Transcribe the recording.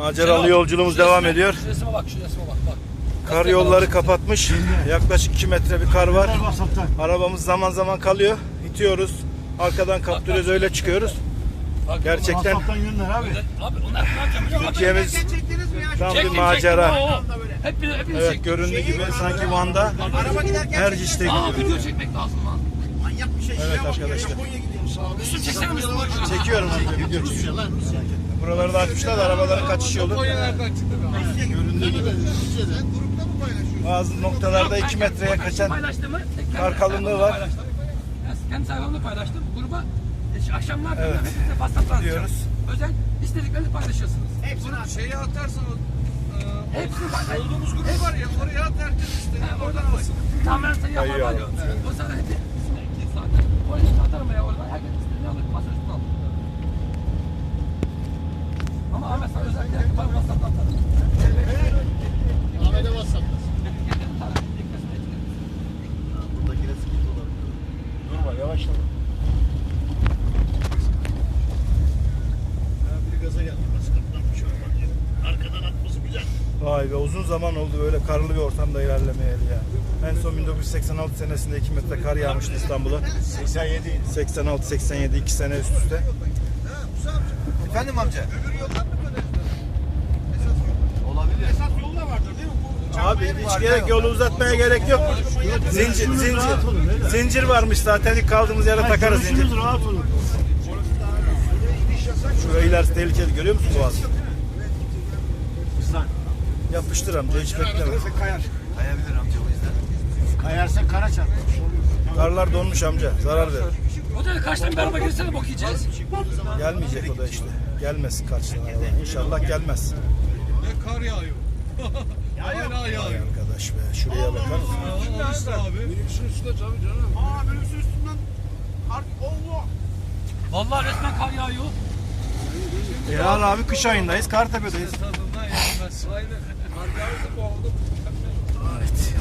Maceralı yolculuğumuz devam ediyor. Şu resme bak, şu resme bak. bak. Kar yolları kapatmış. Yaklaşık 2 metre bir kar var. Arabamız zaman zaman kalıyor. İtiyoruz. Arkadan kaptırıyoruz öyle çıkıyoruz. bak Gerçekten Vasattan gönder abi. Abi onlar ne yapacağım? Türkiye'miz çektiniz mi ya? tam bir macera. Hep bir, hepiniz Evet çektim. göründüğü gibi sanki Van'da Araba giderken Erciş'te Aa gibi. video çekmek lazım lan. manyak bir şey. Evet arkadaşlar. Müslüm çeksene Müslüm. Çekiyorum amca video çekiyorum. Buraları da açmışlar da arabaların kaçış yolu. Göründüğü gibi. Grupta mı paylaşıyorsun? Bazı noktalarda 2 metreye kaçan kar kalınlığı var. Kendi sayfamda paylaştım. Gruba e, şu akşam ne yapıyorum? Evet. Hepinize WhatsApp'tan atacağım. Özel istediklerini paylaşıyorsunuz. Hepsini at. Şeyi atarsan o Hepsini paylaş. olduğumuz grup var ya oraya at herkes işte. Ha, oradan koy. Tamam sayı yapar Kayıyor var. abi. O sana hep Vay be uzun zaman oldu böyle karlı bir ortamda ilerlemeyeli ya. En son 1986 senesinde 2 metre kar yağmıştı İstanbul'a. 87. 86-87 2 sene üst üste. Efendim amca? Esas yol da vardır değil mi? Bu Abi hiç gerek yolu uzatmaya gerek yok. Zincir, zincir, zincir varmış zaten ilk kaldığımız yere takarız zincir. Rahat olun. Şurayı ilerisi tehlikeli görüyor musun Boğaz? Yapıştır amca hiç bekleme. kayar. Kayabilir amca o yüzden. Kayarsa kara çarpar. Karlar donmuş amca zarar verir. O da kaçtan bir araba girsene bok yiyeceğiz. Gelmeyecek o da işte. Gelmesin karşına araba. İnşallah gelmez. Ne kar yağıyor. Hala yağıyor. arkadaş be şuraya bakar mısın? Aa, işte abi. Minibüsün üstünde tabii canım. Aa minibüsün üstünden. Ar Allah. Vallahi resmen kar yağıyor. Ya abi kış ayındayız Kartepe'deyiz. Tadından yenmez. Aynen. Kar yağarsa boğuldum. Evet.